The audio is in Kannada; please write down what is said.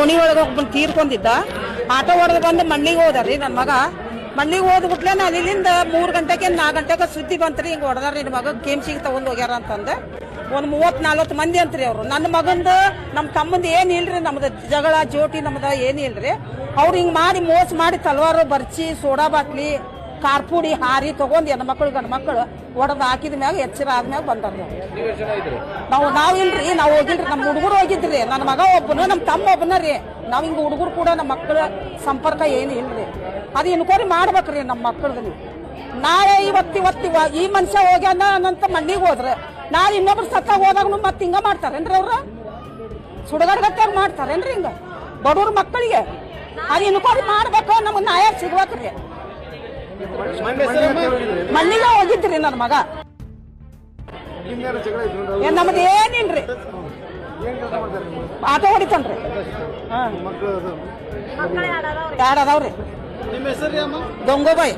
ಓಣಿ ಒಳಗೆ ಒಬ್ಬನ್ ತೀರ್ಕೊಂಡಿದ್ದ ಆಟೋ ಹೊಡೆದು ಬಂದು ಮಣ್ಣಿಗೆ ಹೋದ್ರಿ ನನ್ನ ಮಗ. ಮಣ್ಣಿಗೆ ಹೋದ್ಬಿಟ್ಲೆ ನಾನು ಇಲ್ಲಿಂದ ಮೂರು ಗಂಟೆಗೆ ನಾಲ್ಕು ಗಂಟೆಗೆ ಸುದ್ದಿ ಬಂತ್ರಿ, ಹಿಂಗೆ ಹೊಡೆದಾರ ನಿನ್ನ ಮಗ. ಕೇಮ್ಸಿಗೆ ತಗೊಂಡು ಹೋಗ್ಯಾರ ಅಂತಂದು. ಒಂದು ಮೂವತ್ತು ನಲ್ವತ್ತು ಮಂದಿ ಅಂತ್ರಿ ಅವರು. ನನ್ನ ಮಗಂದು ನಮ್ಮ ತಮ್ಮಂದು ಏನು ಇಲ್ರಿ, ನಮ್ದು ಜಗಳ, ಜೋಟಿ ನಮ್ದು ಏನು ಅವ್ರು ಹಿಂಗೆ ಮಾಡಿ ಮೋಸ ಮಾಡಿ ತಲವಾರು ಬರ್ಚಿ, ಸೋಡಾ ಬಾಟ್ಲಿ ಕಾರ್ಪುಡಿ ಹಾರಿ ತಗೊಂಡು ಹೆಣ್ಣು ಮಕ್ಕಳು ಗಂಡು ಮಕ್ಕಳು ಒಡೆದು ಹಾಕಿದ ಮ್ಯಾಗ ಎಚ್ಚರ ಆದ್ಮ್ಯಾಗ ಬಂದಾರ ನಾವು. ನಾವು ಇಲ್ರಿ, ನಾವು ಹೋಗಿಲ್ರಿ. ನಮ್ಮ ಹುಡುಗರು ಹೋಗಿದ್ರಿ. ನನ್ನ ಮಗ ಒಬ್ಬನು ನಮ್ಮ ತಮ್ಮ ಒಬ್ಬನ ರೀ. ನಾವು ಹಿಂಗ ಹುಡುಗರು ಕೂಡ ನಮ್ಮ ಮಕ್ಕಳ ಸಂಪರ್ಕ ಏನು ಇಲ್ರಿ. ಅದು ಇನ್ಕ್ವೈರಿ ಮಾಡ್ಬೇಕ್ರಿ ನಮ್ಮ ಮಕ್ಕಳದು ನೀವು ನಾಳೆ ಇವತ್ತಿ, ಇವತ್ತು ಈ ಮನುಷ್ಯ ಹೋಗ್ಯಾನ ಅನ್ನಂತ ಮಣ್ಣಿಗೆ ಹೋದ್ರೆ ನಾಳೆ ಇನ್ನೊಬ್ರು ಸತ್ತ ಹೋದಾಗನು ಮತ್ತೆ ಹಿಂಗ ಮಾಡ್ತಾರೇನ್ರಿ ಅವ್ರು? ಸುಡಗಡ್ಗತ್ತಾಗ ಮಾಡ್ತಾರೇನ್ರಿ ಹಿಂಗ? ಬಡವ್ರ ಮಕ್ಕಳಿಗೆ ಅದು ಇನ್ಕ್ವೈರಿ ಮಾಡ್ಬೇಕು, ನಮಗೆ ನ್ಯಾಯ ಸಿಗ್ಬೇಕ್ರಿ. ಮಣ್ಣಿಗೆ ಹೋಗಿದ್ರಿ ನನ್ನ ಮಗ. ನಮ್ದು ಏನಿಲ್ರಿ ಆಟೋ ಹೊಡಿತಾನ್ರಿ. ಅದಾವ್ರಿ? ಅಮ್ಮ? ದೊಂಗೋಬಾಯ್